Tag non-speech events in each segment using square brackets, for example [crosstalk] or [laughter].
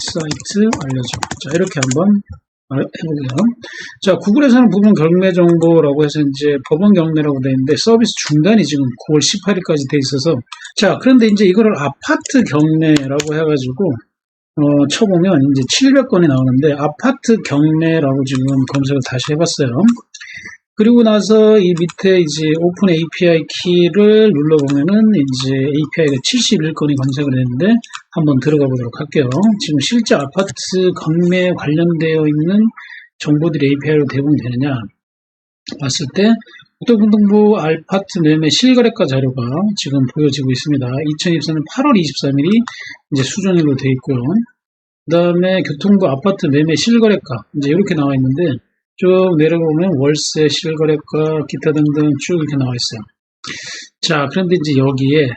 사이트 알려줘. 자, 이렇게 한번 해보고요. 자, 구글에서는 부분 경매 정보라고 해서 이제 법원 경매라고 되어 있는데 서비스 중단이 지금 9월 18일까지 돼 있어서 자, 그런데 이제 이거를 아파트 경매라고 해가지고 어, 쳐보면 이제 700건이 나오는데 아파트 경매라고 지금 검색을 다시 해봤어요. 그리고 나서 이 밑에 이제 오픈 API 키를 눌러보면은 이제 API가 71건이 검색을 했는데 한번 들어가 보도록 할게요. 지금 실제 아파트 경매에 관련되어 있는 정보들이 API로 대부분 되느냐 봤을 때 국토교통부 아파트 매매 실거래가 자료가 지금 보여지고 있습니다. 2024년 8월 23일이 이제 수정일로 되어 있고요. 그 다음에 교통부 아파트 매매 실거래가 이제 이렇게 나와 있는데 쭉 내려보면 월세 실거래가 기타 등등 쭉 이렇게 나와 있어요. 자, 그런데 이제 여기에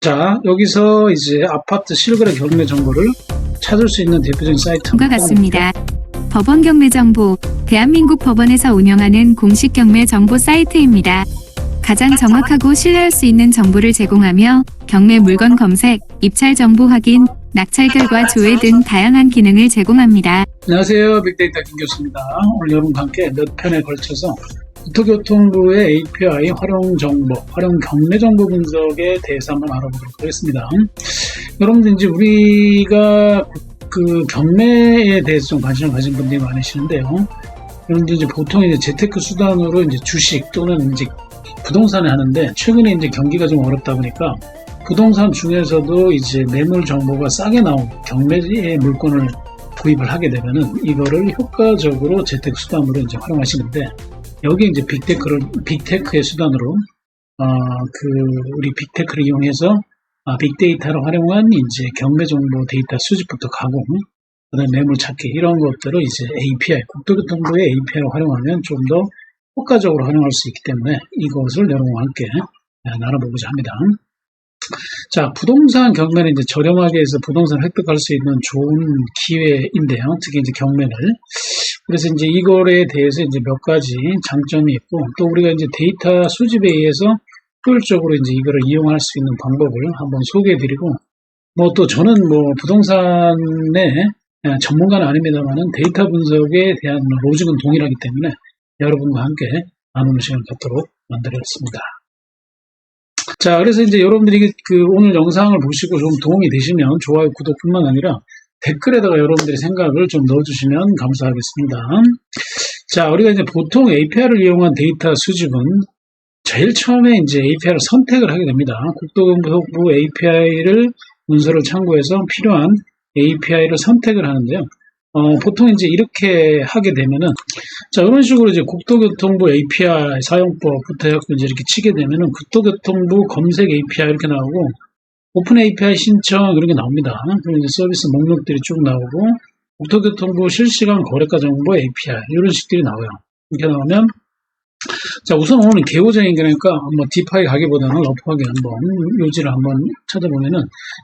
자, 여기서 이제 아파트 실거래 경매 정보를 찾을 수 있는 대표적인 사이트 과 같습니다. 법원 경매 정보, 대한민국 법원에서 운영하는 공식 경매 정보 사이트입니다. 가장 정확하고 신뢰할 수 있는 정보를 제공하며 경매 물건 검색, 입찰 정보 확인, 낙찰 결과 조회 등 다양한 기능을 제공합니다. 안녕하세요. 빅데이터 김 교수입니다. 오늘 여러분과 함께 몇 편에 걸쳐서 국토교통부의 API 활용 정보, 활용 경매 정보 분석에 대해서 한번 알아보도록 하겠습니다. 여러분들 이제 우리가 그 경매에 대해서 좀 관심을 가진 분들이 많으시는데요. 여러분들 이제 보통 이제 재테크 수단으로 이제 주식 또는 이제 부동산을 하는데 최근에 이제 경기가 좀 어렵다 보니까 부동산 중에서도 이제 매물 정보가 싸게 나온 경매의 물건을 구입을 하게 되면은 이거를 효과적으로 재테크 수단으로 이제 활용하시는데 여기 이제 빅테크를 빅테크의 수단으로 어, 그 우리 빅테크를 이용해서 아, 빅데이터를 활용한 이제 경매 정보 데이터 수집부터 가공, 그다음 매물 찾기 이런 것들을 이제 API 국토교통부의 API를 활용하면 좀 더 효과적으로 활용할 수 있기 때문에 이것을 여러분과 함께 아, 나눠보고자 합니다. 자, 부동산 경매는 이제 저렴하게 해서 부동산을 획득할 수 있는 좋은 기회인데요. 특히 이제 경매를. 그래서 이제 이거에 대해서 이제 몇 가지 장점이 있고, 또 우리가 이제 데이터 수집에 의해서 효율적으로 이제 이거를 이용할 수 있는 방법을 한번 소개해 드리고, 뭐 또 저는 뭐 부동산의 전문가는 아닙니다만은 데이터 분석에 대한 로직은 동일하기 때문에 여러분과 함께 나누는 시간을 갖도록 만들었습니다. 자, 그래서 이제 여러분들이 그 오늘 영상을 보시고 좀 도움이 되시면 좋아요, 구독뿐만 아니라 댓글에다가 여러분들의 생각을 좀 넣어주시면 감사하겠습니다. 자, 우리가 이제 보통 API를 이용한 데이터 수집은 제일 처음에 이제 API를 선택을 하게 됩니다. 국토교통부 API를 문서를 참고해서 필요한 API를 선택을 하는데요. 어, 보통 이제 이렇게 하게 되면은, 자, 이런 식으로 이제 국토교통부 API 사용법부터 해갖고 이제 이렇게 치게 되면은 국토교통부 검색 API 이렇게 나오고, 오픈 API 신청 이런 게 나옵니다. 그리고 이제 서비스 목록들이 쭉 나오고, 국토교통부 실시간 거래가 정보 API 이런 식들이 나와요. 이렇게 나오면, 자, 우선 오늘 개호적인 거니까 한번 딥하게 가기보다는 러프하게 한번 요지를 한번 찾아보면은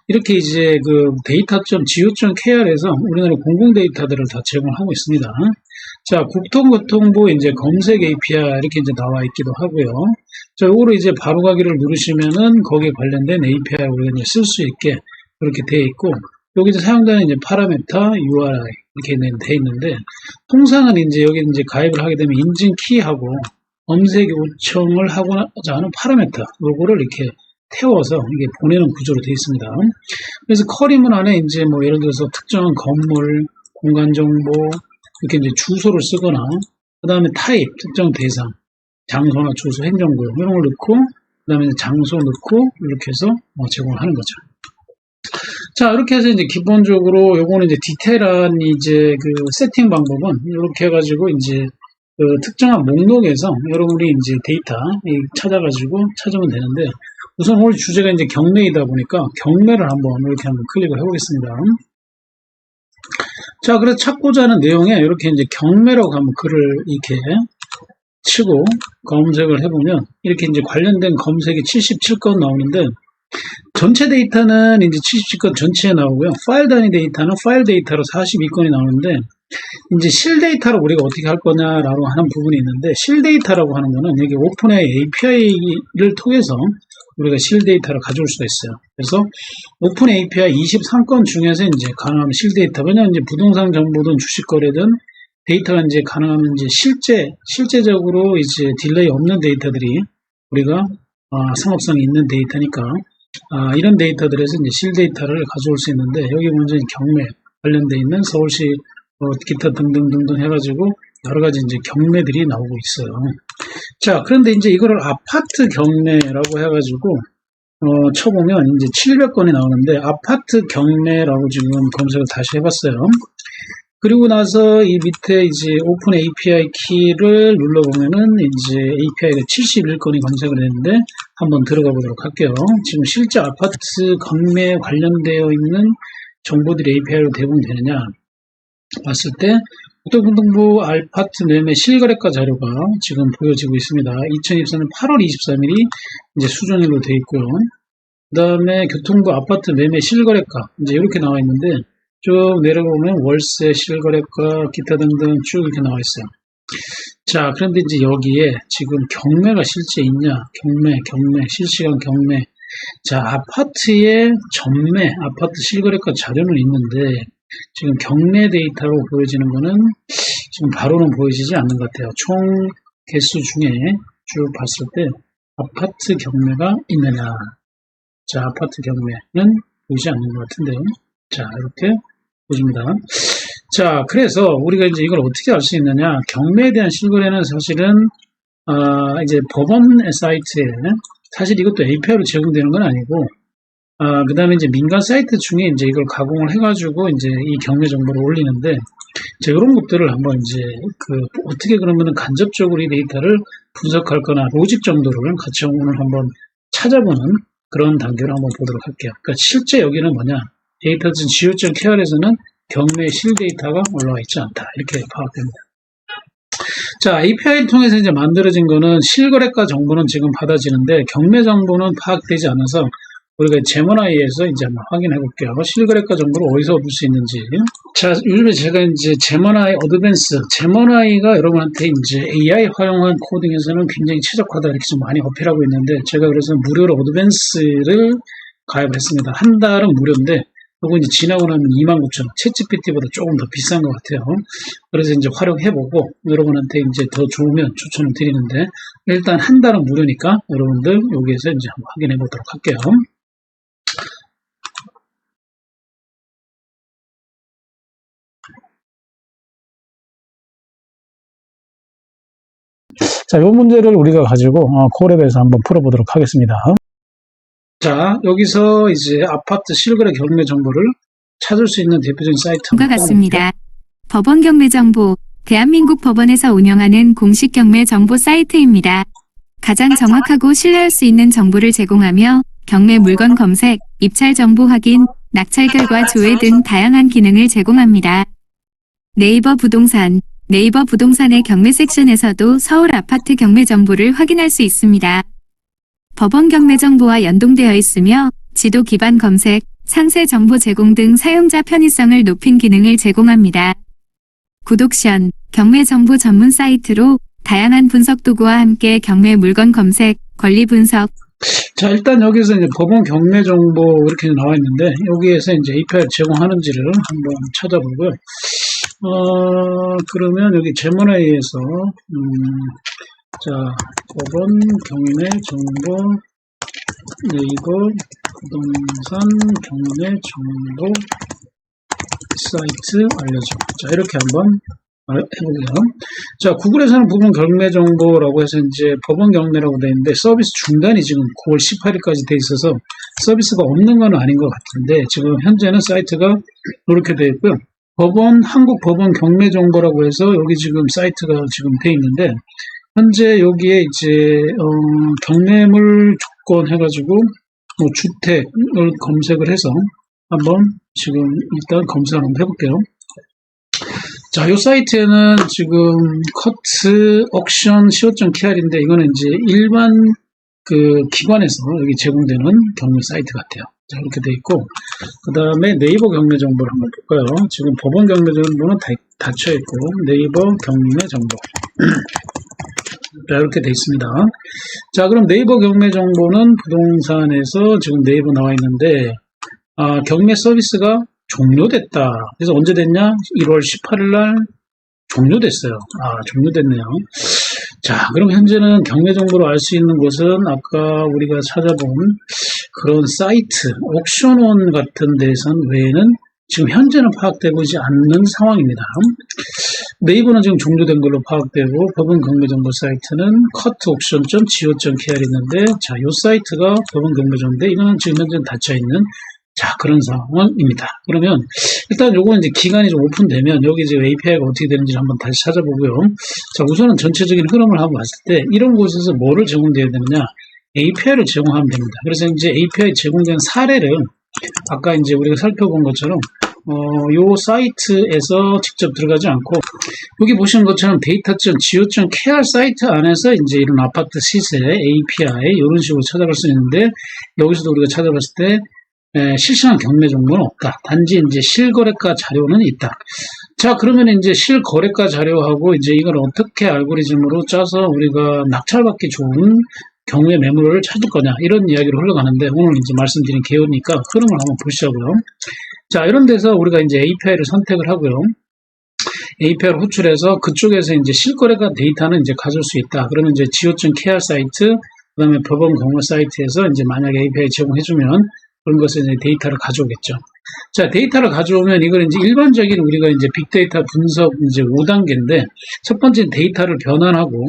이렇게 이제 그 데이터.go.kr에서 우리나라 공공 데이터들을 다 제공하고 있습니다. 자, 국토교통부 이제 검색 API 이렇게 이제 나와 있기도 하고요. 자, 요거를 이제 바로 가기를 누르시면은 거기에 관련된 API 우리가 이제 쓸 수 있게 그렇게 되어 있고 여기서 사용되는 이제 파라메타 URI 이렇게 돼 있는데 통상은 이제 여기 이제 가입을 하게 되면 인증 키하고 검색 요청을 하고자 하는 파라메터 요거를 이렇게 태워서 이게 보내는 구조로 되어 있습니다. 그래서 커리문 안에 이제 뭐 예를 들어서 특정한 건물, 공간 정보 이렇게 이제 주소를 쓰거나 그 다음에 타입, 특정 대상, 장소나 주소, 행정구역 이런 걸 넣고 그 다음에 장소 넣고 이렇게 해서 뭐 제공을 하는 거죠. 자, 이렇게 해서 이제 기본적으로 요거는 이제 디테일한 이제 그 세팅 방법은 이렇게 해가지고 이제 그 특정한 목록에서 여러분이 이제 데이터 찾아가지고 찾으면 되는데 우선 오늘 주제가 이제 경매이다 보니까 경매를 한번 이렇게 한번 클릭을 해보겠습니다. 자, 그래서 찾고자 하는 내용에 이렇게 이제 경매라고 한번 글을 이렇게 치고 검색을 해보면 이렇게 이제 관련된 검색이 77건 나오는데 전체 데이터는 이제 77건 전체에 나오고요. 파일 단위 데이터는 파일 데이터로 42건이 나오는데 이제 실 데이터로 우리가 어떻게 할 거냐라고 하는 부분이 있는데 실 데이터라고 하는 거는 여기 오픈의 API를 통해서 우리가 실 데이터를 가져올 수가 있어요. 그래서 오픈 API 23건 중에서 이제 가능하면 실 데이터, 왜냐면 이제 부동산 정보든 주식 거래든 데이터가 이제 가능하면 이제 실제, 실제적으로 이제 딜레이 없는 데이터들이 우리가 아, 상업성이 있는 데이터니까 아, 이런 데이터들에서 이제 실 데이터를 가져올 수 있는데 여기 먼저 경매 관련돼 있는 서울시 뭐 기타 등등등등 해가지고 여러 가지 이제 경매들이 나오고 있어요. 자, 그런데 이제 이거를 아파트 경매라고 해가지고 어, 쳐보면 이제 700건이 나오는데 아파트 경매라고 지금 검색을 다시 해봤어요. 그리고 나서 이 밑에 이제 오픈 API 키를 눌러보면은 이제 API가 71건이 검색을 했는데 한번 들어가 보도록 할게요. 지금 실제 아파트 경매 관련되어 있는 정보들이 API로 대부분 되느냐 봤을 때 국토교통부 아파트 매매 실거래가 자료가 지금 보여지고 있습니다. 2024년 8월 23일이 이제 수정일로 되어 있고요. 그 다음에 교통부 아파트 매매 실거래가 이제 이렇게 나와 있는데 쭉 내려보면 월세 실거래가 기타 등등 쭉 이렇게 나와 있어요. 자, 그런데 이제 여기에 지금 경매가 실제 있냐? 경매, 경매, 실시간 경매. 자, 아파트의 전매, 아파트 실거래가 자료는 있는데 지금 경매 데이터로 보여지는 거는 지금 바로는 보여지지 않는 것 같아요. 총 개수 중에 쭉 봤을 때 아파트 경매가 있느냐. 자, 아파트 경매는 보이지 않는 것 같은데. 자, 이렇게 보십니다. 자, 그래서 우리가 이제 이걸 어떻게 알 수 있느냐. 경매에 대한 실거래는 사실은, 아, 이제 법원 사이트에 사실 이것도 API로 제공되는 건 아니고, 아, 그 다음에 이제 민간 사이트 중에 이제 이걸 가공을 해가지고 이제 이 경매 정보를 올리는데, 제 이런 것들을 한번 이제 그 어떻게 그러면은 간접적으로 이 데이터를 분석할 거나 로직 정도를 같이 오늘 한번 찾아보는 그런 단계를 한번 보도록 할게요. 그러니까 실제 여기는 뭐냐. 데이터진 go.kr에서는 경매 실 데이터가 올라와 있지 않다. 이렇게 파악됩니다. 자, API를 통해서 이제 만들어진 거는 실거래가 정보는 지금 받아지는데 경매 정보는 파악되지 않아서 우리가 제모나이에서 이제 한번 확인해 볼게요. 실거래가 정보를 어디서 얻을 수 있는지. 자, 요즘에 제가 이제 제모나이 어드밴스, 제모나이가 여러분한테 이제 AI 활용한 코딩에서는 굉장히 최적화다 이렇게 좀 많이 어필하고 있는데 제가 그래서 무료로 어드밴스를 가입을 했습니다. 한 달은 무료인데 요거 이제 지나고 나면 29,000원, 챗GPT보다 조금 더 비싼 것 같아요. 그래서 이제 활용해보고 여러분한테 이제 더 좋으면 추천을 드리는데 일단 한 달은 무료니까 여러분들 여기에서 이제 한번 확인해 보도록 할게요. 자, 이 문제를 우리가 가지고 어, 콜앱에서 한번 풀어보도록 하겠습니다. 자, 여기서 이제 아파트 실거래 경매 정보를 찾을 수 있는 대표적인 사이트 과 같습니다. 법원 경매 정보, 대한민국 법원에서 운영하는 공식 경매 정보 사이트입니다. 가장 정확하고 신뢰할 수 있는 정보를 제공하며 경매 물건 검색, 입찰 정보 확인, 낙찰 결과 조회 등 다양한 기능을 제공합니다. 네이버 부동산, 네이버 부동산의 경매 섹션에서도 서울 아파트 경매 정보를 확인할 수 있습니다. 법원 경매 정보와 연동되어 있으며 지도 기반 검색, 상세 정보 제공 등 사용자 편의성을 높인 기능을 제공합니다. 구독션, 경매 정보 전문 사이트로 다양한 분석 도구와 함께 경매 물건 검색, 권리 분석, 자, 일단 여기서 이제 법원 경매 정보 이렇게 나와 있는데, 여기에서 이제 API 제공하는지를 한번 찾아보고요. 어, 그러면 여기 제문화에서, 음, 자, 법원 경매 정보, 네이버 부동산 경매 정보 사이트 알려줘. 자, 이렇게 한번 해보게요. 자, 구글에서는 부분 경매 정보라고 해서 이제 법원 경매라고 되어 있는데 서비스 중단이 지금 9월 18일까지 돼 있어서 서비스가 없는 건 아닌 것 같은데 지금 현재는 사이트가 이렇게 되어 있고요. 법원, 한국 법원 경매 정보라고 해서 여기 지금 사이트가 지금 돼 있는데 현재 여기에 이제 어, 경매물 조건 해가지고 뭐 주택을 검색을 해서 한번 지금 일단 검색을 한번 해볼게요. 자, 이 사이트에는 지금 커트 옥션 co.kr인데 이거는 이제 일반 그 기관에서 여기 제공되는 경매 사이트 같아요. 자, 이렇게 돼 있고 그 다음에 네이버 경매 정보를 한번 볼까요? 지금 법원 경매 정보는 다, 닫혀 있고 네이버 경매 정보 [clears throat] 자, 이렇게 돼 있습니다. 자, 그럼 네이버 경매 정보는 부동산에서 지금 네이버 나와 있는데, 아, 경매 서비스가 종료됐다. 그래서 언제 됐냐? 1월 18일 날 종료됐어요. 아, 종료됐네요. 자, 그럼 현재는 경매 정보를 알 수 있는 곳은 아까 우리가 찾아본 그런 사이트, 옥션원 같은 데선 외에는 지금 현재는 파악되고 있지 않는 상황입니다. 네이버는 지금 종료된 걸로 파악되고 법원 경매 정보 사이트는 cutauction.go.kr 있는데 자, 이 사이트가 법원 경매 정보인데 이거는 지금 현재 닫혀 있는 자, 그런 상황입니다. 그러면 일단 요거는 이제 기간이 좀 오픈되면 여기 이제 API가 어떻게 되는지 한번 다시 찾아보고요. 자, 우선은 전체적인 흐름을 한번 봤을 때 이런 곳에서 뭐를 제공되어야 되느냐? API를 제공하면 됩니다. 그래서 이제 API 제공된 사례를 아까 이제 우리가 살펴본 것처럼 어, 요 사이트에서 직접 들어가지 않고 여기 보시는 것처럼 데이터.go.kr 사이트 안에서 이제 이런 아파트 시세 API 이런 식으로 찾아갈 수 있는데 여기서도 우리가 찾아봤을 때 에, 실시간 경매 정보는 없다. 단지 이제 실거래가 자료는 있다. 자, 그러면 이제 실거래가 자료하고 이제 이걸 어떻게 알고리즘으로 짜서 우리가 낙찰받기 좋은 경우의 매물을 찾을 거냐 이런 이야기로 흘러가는데 오늘 이제 말씀드린 개요니까 흐름을 한번 보시자고요. 자, 이런 데서 우리가 이제 API를 선택을 하고요. API를 호출해서 그쪽에서 이제 실거래가 데이터는 이제 가질 수 있다. 그러면 이제 go.kr 사이트, 그 다음에 법원 공모 사이트에서 이제 만약에 API 제공해주면 그런 것을 이제 데이터를 가져오겠죠. 자, 데이터를 가져오면 이걸 이제 일반적인 우리가 이제 빅데이터 분석 이제 5단계인데 첫 번째 데이터를 변환하고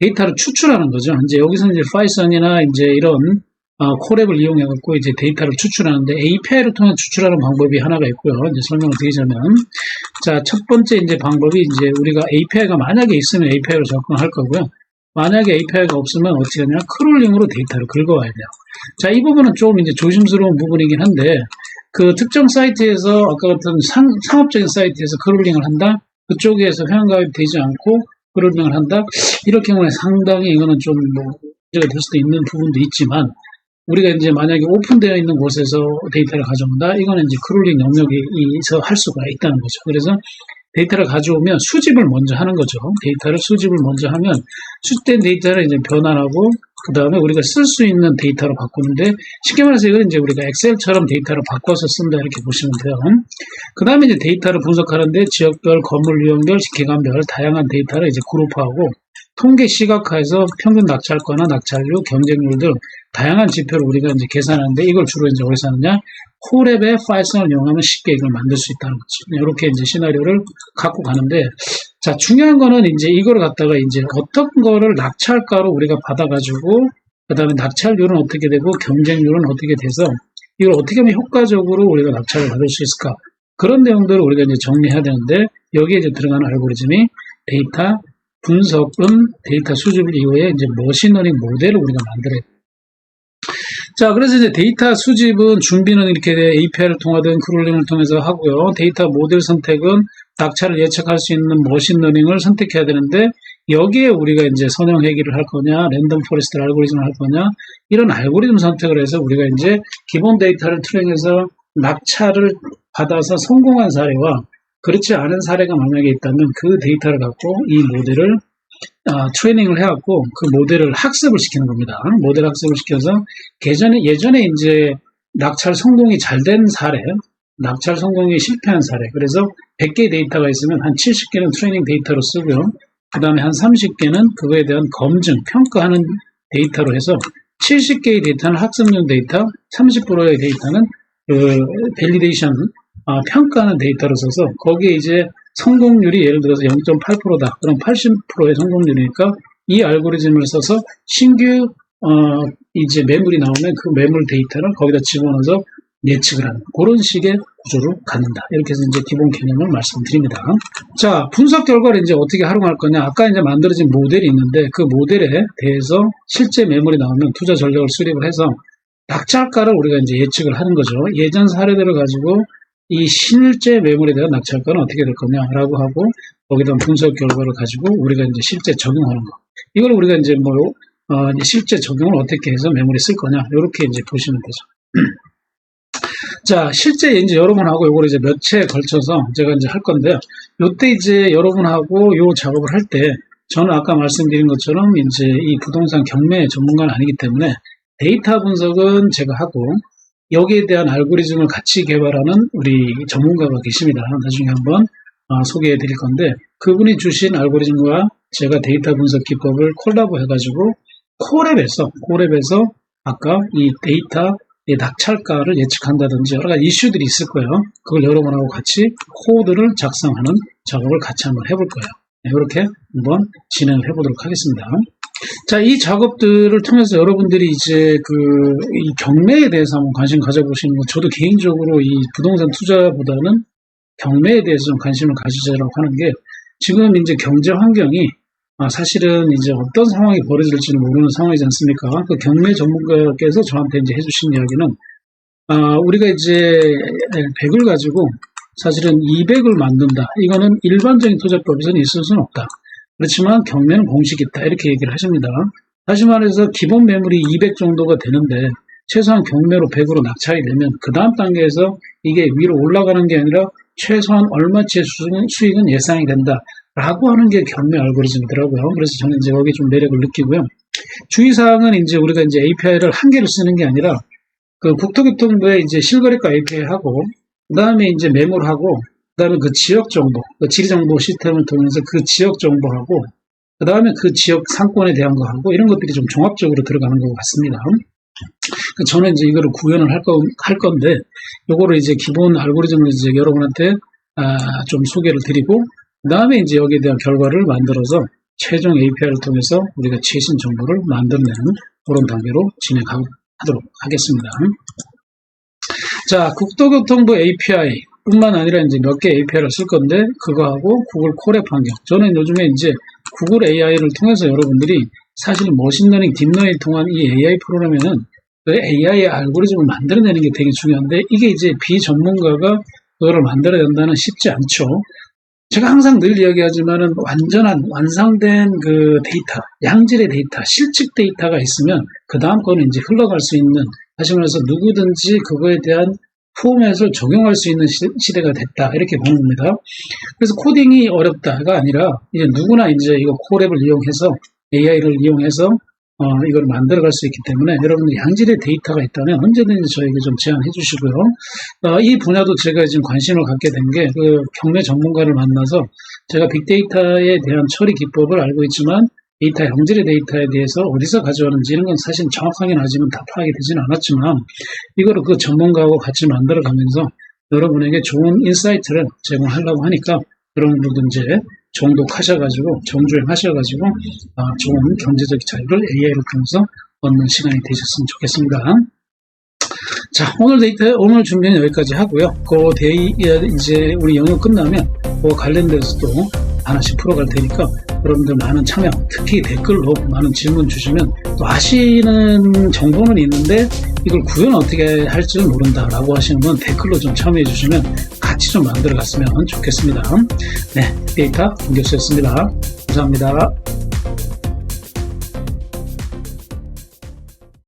데이터를 추출하는 거죠. 이제 여기서 이제 파이썬이나 이제 이런 어, 콜앱을 이용해 갖고 이제 데이터를 추출하는데 API를 통해 추출하는 방법이 하나가 있고요. 이제 설명을 드리자면 자, 첫 번째 이제 방법이 이제 우리가 API가 만약에 있으면 API로 접근할 거고요. 만약에 API가 없으면 어떻게 하냐? 크롤링으로 데이터를 긁어와야 돼요. 자, 이 부분은 좀 이제 조심스러운 부분이긴 한데 그 특정 사이트에서 아까 같은 상, 상업적인 사이트에서 크롤링을 한다? 그쪽에서 회원가입 되지 않고 크롤링을 한다? 이럴 경우에 상당히 이거는 좀 뭐 문제가 될 수도 있는 부분도 있지만 우리가 이제 만약에 오픈되어 있는 곳에서 데이터를 가져온다? 이거는 이제 크롤링 영역에서 할 수가 있다는 거죠. 그래서 데이터를 가져오면 수집을 먼저 하는 거죠. 데이터를 수집을 먼저 하면 수집된 데이터를 이제 변환하고 그 다음에 우리가 쓸 수 있는 데이터로 바꾸는데 쉽게 말해서 이건 이제 우리가 엑셀처럼 데이터를 바꿔서 쓴다 이렇게 보시면 돼요. 그 다음에 이제 데이터를 분석하는데 지역별, 건물 유형별, 기간별 다양한 데이터를 이제 그룹화하고 통계 시각화해서 평균 낙찰가나 낙찰률, 경쟁률 등 다양한 지표를 우리가 이제 계산하는데 이걸 주로 이제 어디서 하느냐? 콜앱의 파이썬을 이용하면 쉽게 이걸 만들 수 있다는 거죠. 이렇게 이제 시나리오를 갖고 가는데 자, 중요한 거는 이제 이걸 갖다가 이제 어떤 거를 낙찰가로 우리가 받아가지고, 그 다음에 낙찰률은 어떻게 되고, 경쟁률은 어떻게 돼서, 이걸 어떻게 하면 효과적으로 우리가 낙찰을 받을 수 있을까. 그런 내용들을 우리가 이제 정리해야 되는데, 여기에 이제 들어가는 알고리즘이 데이터 분석은 데이터 수집 이후에 이제 머신러닝 모델을 우리가 만들어야 돼요. 자, 그래서 이제 데이터 수집은 준비는 이렇게 API를 통하든 크롤링을 통해서 하고요. 데이터 모델 선택은 낙찰을 예측할 수 있는 머신러닝을 선택해야 되는데 여기에 우리가 이제 선형 회귀를 할 거냐, 랜덤 포레스트 알고리즘을 할 거냐 이런 알고리즘 선택을 해서 우리가 이제 기본 데이터를 트랙해서 낙찰을 받아서 성공한 사례와 그렇지 않은 사례가 만약에 있다면 그 데이터를 갖고 이 모델을 아, 트레이닝을 해갖고 그 모델을 학습을 시키는 겁니다. 모델 학습을 시켜서 예전에 예전에 이제 낙찰 성공이 잘 된 사례, 낙찰 성공이 실패한 사례. 그래서 100개 데이터가 있으면 한 70개는 트레이닝 데이터로 쓰고요. 그 다음에 한 30개는 그거에 대한 검증, 평가하는 데이터로 해서 70개의 데이터는 학습용 데이터, 30%의 데이터는 그 밸리데이션, 아, 평가하는 데이터로 써서 거기에 이제 성공률이 예를 들어서 0.8%다. 그럼 80%의 성공률이니까 이 알고리즘을 써서 신규 어, 이제 매물이 나오면 그 매물 데이터를 거기다 집어넣어서 예측을 하는 그런 식의 구조로 갖는다. 이렇게 해서 이제 기본 개념을 말씀드립니다. 자, 분석 결과를 이제 어떻게 활용할 거냐? 아까 이제 만들어진 모델이 있는데 그 모델에 대해서 실제 매물이 나오면 투자 전략을 수립을 해서 낙찰가를 우리가 이제 예측을 하는 거죠. 예전 사례들을 가지고 이 실제 매물에 대한 낙찰가는 어떻게 될 거냐라고 하고 거기다 분석 결과를 가지고 우리가 이제 실제 적용하는 거. 이걸 우리가 이제 뭐 어, 이제 실제 적용을 어떻게 해서 매물에 쓸 거냐 이렇게 이제 보시면 되죠. [clears throat] 자, 실제 이제 여러분하고 요걸 이제 몇 채에 걸쳐서 제가 이제 할 건데요. 요때 이제 여러분하고 요 작업을 할 때 저는 아까 말씀드린 것처럼 이제 이 부동산 경매 전문가는 아니기 때문에 데이터 분석은 제가 하고 여기에 대한 알고리즘을 같이 개발하는 우리 전문가가 계십니다. 나중에 한번 어, 소개해 드릴 건데 그분이 주신 알고리즘과 제가 데이터 분석 기법을 콜라보 해가지고 코랩에서 코랩에서 아까 이 데이터 의 낙찰가를 예측한다든지 여러 가지 이슈들이 있을 거예요. 그걸 여러분하고 같이 코드를 작성하는 작업을 같이 한번 해볼 거예요. 네, 이렇게 한번 진행을 해보도록 하겠습니다. 자, 이 작업들을 통해서 여러분들이 이제 그, 이 경매에 대해서 한번 관심 가져보시는 거, 저도 개인적으로 이 부동산 투자보다는 경매에 대해서 좀 관심을 가지자라고 하는 게, 지금 이제 경제 환경이 아, 사실은 이제 어떤 상황이 벌어질지는 모르는 상황이지 않습니까? 그 경매 전문가께서 저한테 이제 해주신 이야기는, 아, 우리가 이제 100을 가지고 사실은 200을 만든다. 이거는 일반적인 투자법에서는 있을 수는 없다. 그렇지만 경매는 공식이 있다. 이렇게 얘기를 하십니다. 다시 말해서 기본 매물이 200 정도가 되는데 최소한 경매로 100으로 낙찰이 되면 그 다음 단계에서 이게 위로 올라가는 게 아니라 최소한 얼마치의 수익은, 예상이 된다. 라고 하는 게 경매 알고리즘이더라고요. 그래서 저는 이제 여기 좀 매력을 느끼고요. 주의사항은 이제 우리가 이제 API를 한 개를 쓰는 게 아니라 그 국토교통부에 이제 실거래가 API 하고 그 다음에 이제 매물하고 그 다음에 그 지역 정보, 그 지리 정보 시스템을 통해서 그 지역 정보하고 그 다음에 그 지역 상권에 대한 거 하고 이런 것들이 좀 종합적으로 들어가는 것 같습니다. 그 저는 이제 이거를 구현을 할, 거, 할 건데 요거를 이제 기본 알고리즘을 이제 여러분한테 아, 좀 소개를 드리고 그 다음에 이제 여기에 대한 결과를 만들어서 최종 API를 통해서 우리가 최신 정보를 만들어내는 그런 단계로 진행하도록 하겠습니다. 자, 국토교통부 API 뿐만 아니라 이제 몇 개 API를 쓸 건데 그거하고 구글 콜앱 환경. 저는 요즘에 이제 구글 AI를 통해서 여러분들이 사실 머신러닝, 딥러닝 통한 이 AI 프로그램에는 그 AI의 알고리즘을 만들어내는 게 되게 중요한데 이게 이제 비전문가가 그거를 만들어야 된다는 쉽지 않죠. 제가 항상 늘 이야기하지만은 완전한 완성된 그 데이터, 양질의 데이터, 실측 데이터가 있으면 그 다음 거는 이제 흘러갈 수 있는 다시 말해서 누구든지 그거에 대한 포맷을 적용할 수 있는 시, 대가 됐다 이렇게 보는 겁니다. 그래서 코딩이 어렵다가 아니라 이제 누구나 이제 이거 콜앱을 이용해서 AI를 이용해서 어, 이걸 만들어갈 수 있기 때문에 여러분들 양질의 데이터가 있다면 언제든지 저에게 좀 제안해 주시고요. 어, 이 분야도 제가 지금 관심을 갖게 된 게 그 경매 전문가를 만나서 제가 빅데이터에 대한 처리 기법을 알고 있지만 데이터 형질의 데이터에 대해서 어디서 가져왔는지 이런 건 사실 정확하게는 아직은 다 파악이 되지는 않았지만 이거를 그 전문가하고 같이 만들어 가면서 여러분에게 좋은 인사이트를 제공하려고 하니까 여러분들도 이제 정독하셔가지고 정주행하셔가지고 아, 좋은 경제적 자유를 AI를 통해서 얻는 시간이 되셨으면 좋겠습니다. 자 오늘 데이터 오늘 준비는 여기까지 하고요. 그 데이 이제 우리 영역 끝나면 그 관련돼서도 하나씩 풀어갈 테니까 여러분들 많은 참여, 특히 댓글로 많은 질문 주시면 또 아시는 정보는 있는데 이걸 구현 어떻게 할지 는 모른다라고 하시는 분 댓글로 좀 참여해 주시면 같이 좀 만들어 갔으면 좋겠습니다. 네, 데이터 김교수였습니다. 감사합니다.